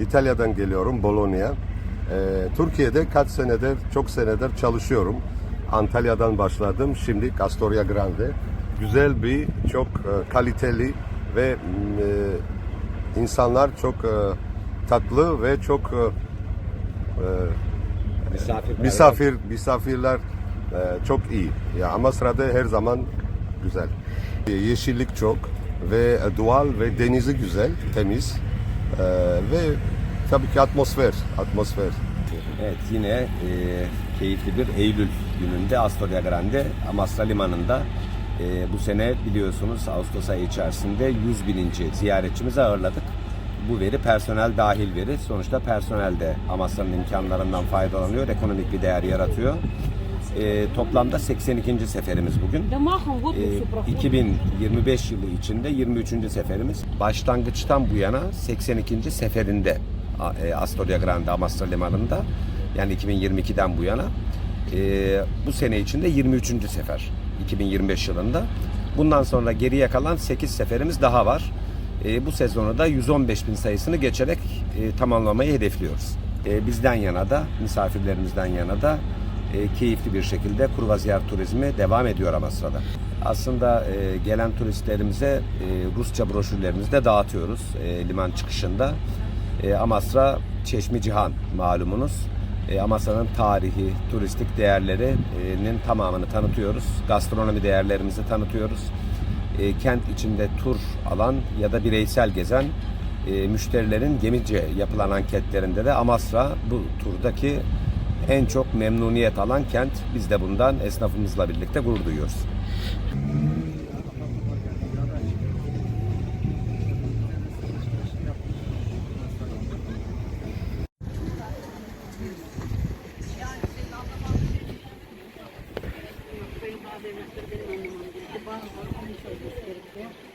İtalya'dan geliyorum, Bologna. Ee, Türkiye'de kaç senedir, çok senedir çalışıyorum. Antalya'dan başladım, şimdi Astoria Grande. Güzel bir, çok e, kaliteli ve e, insanlar çok e, tatlı ve çok e, Misafir. misafir misafirler e, çok iyi. Ya Amasra'da her zaman güzel. E, Yeşillik çok ve e, doğal ve denizi güzel, temiz E, ve tabii ki atmosfer, atmosfer. Evet yine e, keyifli bir Eylül gününde Astoria Grande Amasra Limanı'nda e, bu sene biliyorsunuz Ağustos ayı içerisinde 100 bininci ziyaretçimizi ağırladık. Bu veri personel dahil veri. Sonuçta personel de Amasra'nın imkanlarından faydalanıyor, ekonomik bir değer yaratıyor. E, toplamda 82. seferimiz bugün. E, ee, 2025 yılı içinde 23. seferimiz. Başlangıçtan bu yana 82. seferinde e, Astoria Grande Amasra Limanı'nda yani 2022'den bu yana e, bu sene içinde 23. sefer 2025 yılında. Bundan sonra geriye kalan 8 seferimiz daha var. E, bu sezonu da 115 bin sayısını geçerek e, tamamlamayı hedefliyoruz. E, bizden yana da misafirlerimizden yana da e, keyifli bir şekilde kruvazyer turizmi devam ediyor Amasra'da. Aslında e, gelen turistlerimize e, Rusça broşürlerimizi de dağıtıyoruz e, liman çıkışında. E, Amasra Çeşmi Cihan malumunuz. E, Amasra'nın tarihi, turistik değerlerinin tamamını tanıtıyoruz. Gastronomi değerlerimizi tanıtıyoruz. E, kent içinde tur alan ya da bireysel gezen e, müşterilerin gemice yapılan anketlerinde de Amasra bu turdaki en çok memnuniyet alan kent. Biz de bundan esnafımızla birlikte gurur duyuyoruz. Konuşuyor.